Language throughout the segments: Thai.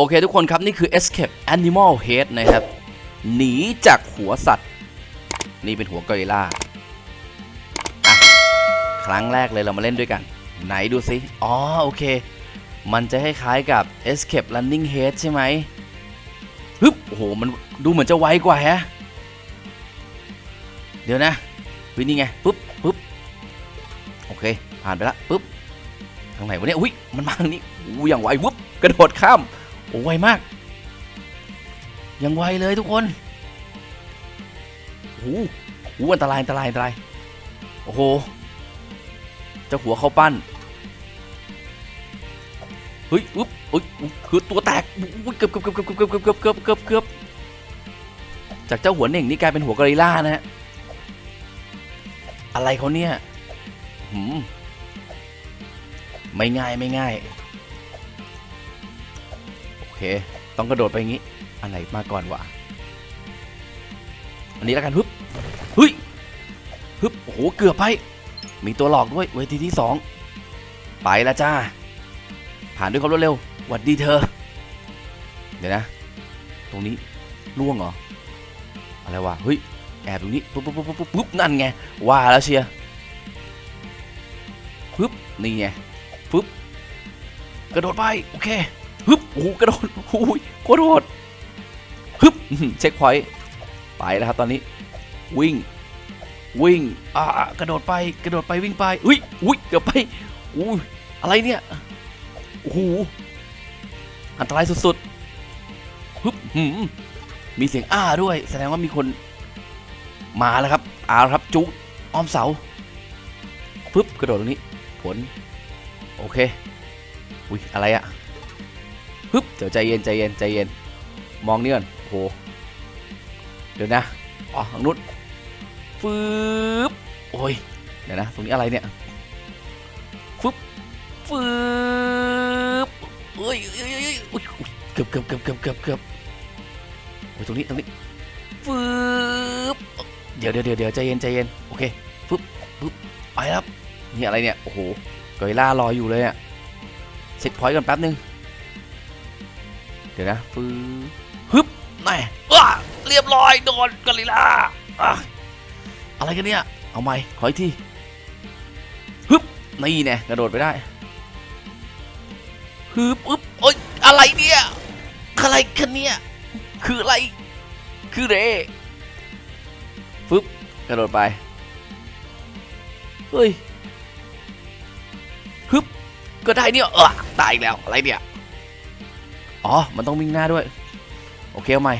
โอเคทุกคนครับ นี่คือ Escape Animal Head นะครับ หนีจากหัวสัตว์ นี่เป็นหัวกอริลล่าครั้งแรกเลยเรามาเล่นด้วยกัน ไหนดูสิอ๋อ โอเค มันจะคล้ายๆกับ Escape Running Head ใช่ไหมฮึบโอ้โห มันดูเหมือนจะไวกว่าแฮะ เดี๋ยวนะวินี่ไงปุ๊บปุ๊บโอเค ผ่านไปละปุ๊บทางไหนวะเนี่ย อุ้ยมันมาทางนี้อู้อย่างไววุบกระโดดข้าม โอ้ไวมาก ยังไวเลยทุกคนโอ้โหอันตรายอันตรายอันตรายโอ้โหเจ้าหัวเข้าปั้นเฮ้ยอุ๊บอุ๊ยอุ๊ยคือตัวแตกเกือบเกือบเกือบเกือบเกือบเกือบเกือบเกือบเกือบจากเจ้าหัวเน่งนี่กลายเป็นหัวกอริล่านะฮะอะไรเขาเนี่ยหืมไม่ง่ายไม่ง่าย เค ต้องกระโดดไปอย่างงี้อันไหนมาก่อนวะ อันนี้แล้วกันฮึบเฮ้ยฮึบโอ้โห เกือบไป มีตัวหลอกด้วย เวทีที่สอง ไปล้วจ้า ผ่านด้วยความรวดเร็วหวัดดีเธอ เดี๋ยวนะ ตรงนี้ล่วงเหรอ อะไรวะ เฮ้ย แอบตรงนี้ ปุ๊บปุ๊บปุ๊บปุ๊บปุ๊บนั่นไง ว่าแล้วเชียร์ปุ๊บ นี่ไงปุ๊บ กระโดดไป โอเค ปุ๊บโอ้กระโดดโอ้ยกระโดดปุ๊บเช็คพอยต์ไปแล้วครับตอนนี้วิ่งวิ่งอ่ากระโดดไปกระโดดไปวิ่งไปอุ้ยอุ้ยเกือบไปอุ้ยอะไรเนี่ยโอ้โหอันตรายสุดๆปุ๊บหืมมีเสียงอ้าด้วย แสดงว่ามีคนมาแล้วครับเอาละครับจุ๊อ้อมเสาปึ๊บกระโดดตรงนี้ ผล โอเค อุ้ยอะไรอะ ปึ๊บเดี๋ยวใจเย็นใจเย็นใจเย็น มองนี่ก่อนโหเดี๋ยวนะอ๋อทางนู้นฟืบโอ้ยเดี๋ยวนะ ตรงนี้อะไรเนี่ยฟึบฟืบเอ้ยเอ้ยเอ้ยเอ้ยเกือบเกือบเกือบเกือบเกือบเกือบโอ้ยตรงนี้ตรงนี้ฟืบเดี๋ยวเดี๋ยวเดี๋ยวเดี๋ยวใจเย็นใจเย็นโอเคปึ๊บปึ๊บไปแล้วครับนี่อะไรเนี่ยโอ้โหกอริลล่ารออยู่เลยอะเช็คพอยต์กันแป๊บนึง ดี๋ยวนะปึ๊บฮึบแม่อ้าเรียบร้อยโดนกอริลล่าอะอะไรกันเนี่ย เอาใหม่ขออีกทีฮึบนี่เนี่ยกระโดดไปได้ฮึบอึ๊บโอ๊ยอะไรเนี่ยอะไรกันเนี่ยคืออะไร คือเรกระโดดไปเฮ้ยฮึบก็ได้เนี่ยเออตายอีกแล้วอะไรเนี่ย อ๋อ มันต้องวิ่งหน้าด้วย โอเคเอาใหม่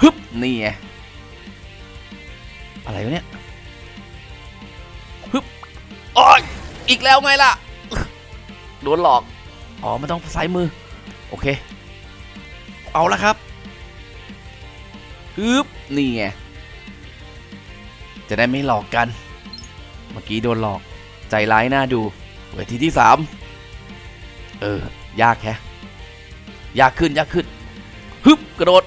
ฮึบนี่ไงอะไรวะเนี่ยฮึบอ้ยอีกแล้วไงล่ะโดนหลอก อ๋อ มันต้องซ้ายมือ โอเค เอาละครับฮึบนี่ไง จะได้ไม่หลอกกัน เมื่อกี้โดนหลอก ใจร้ายน่าดูเวทีที่สามเออ ยากแค่ ยากขึ้นยากขึ้นฮึบกระโดด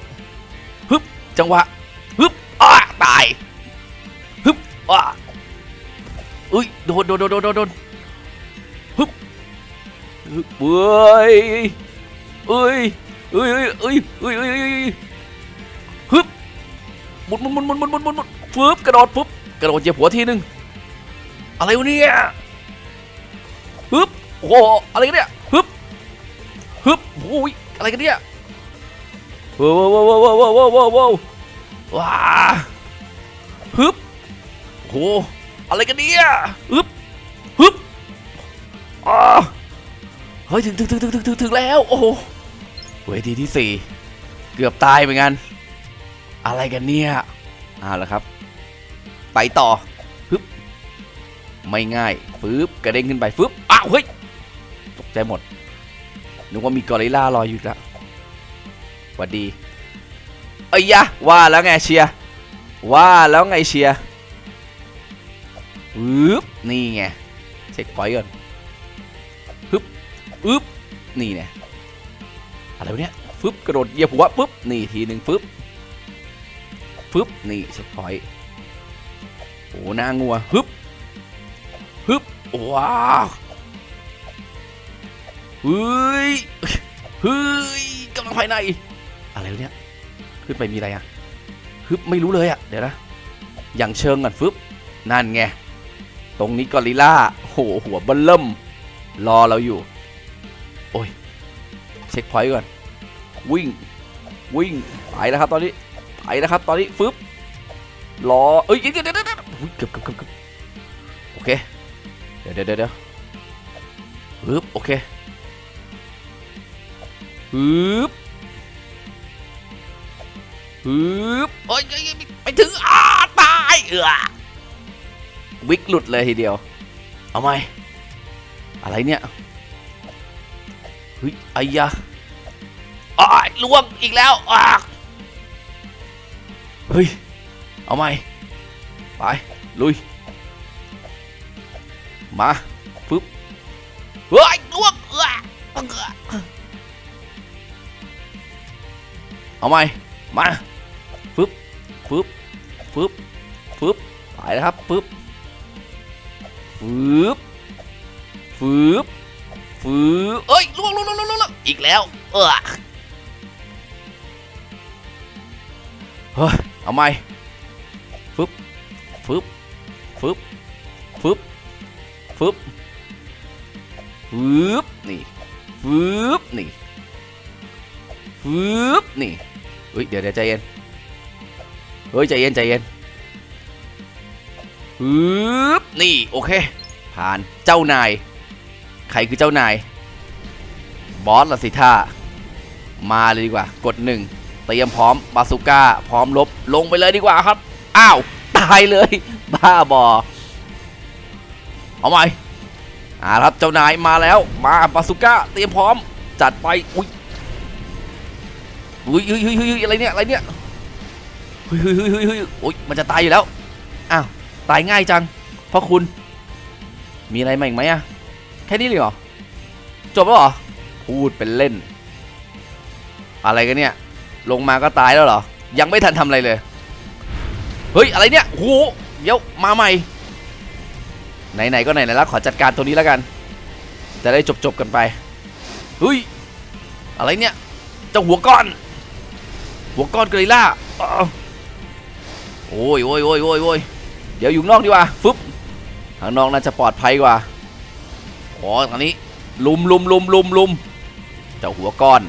ฮึบจังหวะฮึบอ้าตายฮึบอ้าอุ้ยโดนโดนโดนโดนโดนฮึบฮึบเอ้ยเอ้ยเอ้ยเอ้ยเอ้ยเอ้ยเอ้ยฮึบหมุนหมุนหมุนหมุนหมุนหมุนหมุนฟึบกระโดดฟึบกระโดดเหยียบหัวทีนึงอะไรวะเนี่ยฮึบโอ้อะไรเนี่ยฮึบฮึบโอ้ย อะไรกันเนี่ยว้าวว้าวว้าวว้าวว้าวว้าวว้าวว้าฮึบโหอะไรกันเนี่ยฮึบฮึบอ่าเฮ้ยถึงถึงถึงถึงถึงถึงถึงแล้วโอ้โหเวทีที่สี่เกือบตายเหมือนกัน อะไรกันเนี่ยเอาละครับ ไปต่อปึ๊บไม่ง่ายปึ๊บกระเด้งขึ้นไปปึ๊บอ้าวเฮ้ยตกใจหมด นึกว่ามีกอริลล่ารออยู่แล้วหวัดดีเอ้ยยะว่าแล้วไงเชียร์ว่าแล้วไงเชียร์ปึ๊บนี่ไงเช็คพอยต์ก่อนปึ๊บปึ๊บนี่เนี่ยอะไรวะเนี่ยปึ๊บกระโดดเหยียบหัวปึ๊บนี่ทีหนึ่งปึ๊บปึ๊บนี่เช็คพอยต์โอ้หน้างัวฮึบฮึบว้าว เฮ้ยเฮ้ยกำลังภายใน อะไรเนี่ยขึ้นไปมีอะไรอะฮึบไม่รู้เลยอะ เดี๋ยวนะ อย่างเชิงก่อนฟึบนั่นไง ตรงนี้กอริลล่าโหหัวบิ่มเริ่ม รอเราอยู่ โอ้ย เช็คพอยต์ก่อน วิ่ง วิ่ง ไปแล้วครับตอนนี้ ไปแล้วครับตอนนี้ฟึบรอ เอ้ยเดี๋ยวเดี๋ยวเดี๋ยวเดี๋ยวอุ๊ยเกือบเกือบเกือบเกือบโอเค เดี๋ยวเดี๋ยวเดี๋ยวเดี๋ยวฟึบโอเค ฟึบฟึบโอ้ยเอ้ยเอ้ยไปถึงอ้าตายเออวิกหลุดเลยทีเดียว เอาไหมอะไรเนี่ยเฮ้ยไอ้ยาอ้ายล่วงอีกแล้วอ้าเฮ้ย เอาไหมไป ลุย มาปึ๊บเฮ้ยล่วงเอ้อ เอาไหมมาปึ๊บปึ๊บปึ๊บปึ๊บไปแล้วครับปึ๊บปึ๊บปึ๊บปึ๊บเอ้ยล่วงล่วงล่วงล่วงล่วงอีกแล้วเออเฮ้ยเอาไหมฟึบฟึบฟึบฟึบฟึบฟึบนี่ฟึบนี่ฟึบนี่ เฮ้ยเดี๋ยวเดี๋ยวใจเย็นเฮ้ยใจเย็นใจเย็นฟึบนี่โอเค ผ่านเจ้านาย ใครคือเจ้านาย บอสละสิท่า มาเลยดีกว่า กดหนึ่งเตรียมพร้อมบาสุก้า พร้อมลบลงไปเลยดีกว่าครับ อ้าว ตายเลย บ้าบอ เอาใหม่อ่าครับเจ้านายมาแล้ว มาบาสุก้า เตรียมพร้อม จัดไป อุ้ย อุ้ยเฮ้ยเฮ้ยเฮ้ยอะไรเนี่ยอะไรเนี่ยเฮ้ยเฮ้ยเฮ้ยเฮ้ยโอ๊ยมันจะตายอยู่แล้วอ้าวตายง่ายจังเพราะคุณ มีอะไรมาอีกไหมอะแค่นี้เลยเหรอจบแล้วเหรอพูดเป็นเล่น อะไรกันเนี่ย ลงมาก็ตายแล้วเหรอ ยังไม่ทันทำอะไรเลย เฮ้ย อะไรเนี่ยโหเดี๋ยวมาใหม่ ไหน ๆ ก็ไหนๆแล้วขอจัดการตัวนี้แล้วกัน จะได้จบ ๆ กันไป เฮ้ย อะไรเนี่ยเจ้าหัวก้อน หัวก้อนกอริล่าโอ้ยโอ้ยโอ้ยโอ้ยโอ้ยเดี๋ยวอยู่นอกดีกว่าฟึบข้างนอกน่าจะปลอดภัยกว่าอ๋อตอนนี้ลุมลุมลุมลุมลุมเจ้าหัวก้อน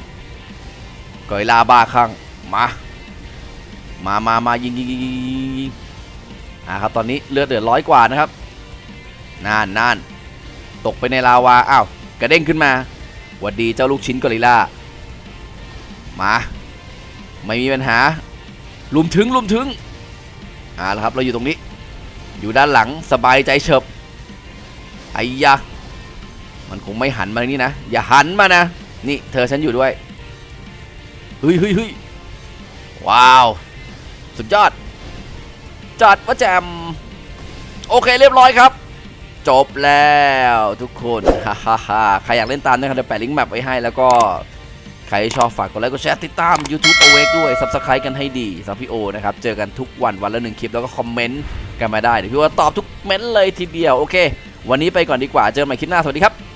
กอริล่าบ้าคลั่งมามามามายิงยิงยิงยิงอ่าครับตอนนี้เลือดเหลือร้อยกว่านะครับนานนานตกไปในลาวาอ้าวกระเด้งขึ้นมาหวัดดีเจ้าลูกชิ้นกอริล่ามา ไม่มีปัญหาลุมถึงลุมถึงอ่าแล้วครับเราอยู่ตรงนี้ อยู่ด้านหลังสบายใจเฉบไอ้ยะมันคงไม่หันมานี่นะอย่าหันมานะนี่เธอฉันอยู่ด้วยเฮ้ยเฮ้ยเฮ้ยว้าว สุดยอด จัดว่าแจม โอเคเรียบร้อยครับ จบแล้วทุกคน ฮ่าฮ่าฮ่าใครอยากเล่นตามนะครับเดี๋ยวแปะลิงก์แมปไว้ให้แล้วก็ ใครชอบฝากกดไลค์กดแชร์ติดตาม YouTube o w a k ด้วย Subscribe กันให้ดีสำหรับพี่โอนะครับ เจอกันทุกวันวันละหนึ่งคลิปแล้วก็คอมเมนต์กันมาได้ เดี๋ยวพี่โอตอบทุกเม้นต์เลยทีเดียว โอเค วันนี้ไปก่อนดีกว่าเจอกันใหม่คลิปหน้าสวัสดีครับ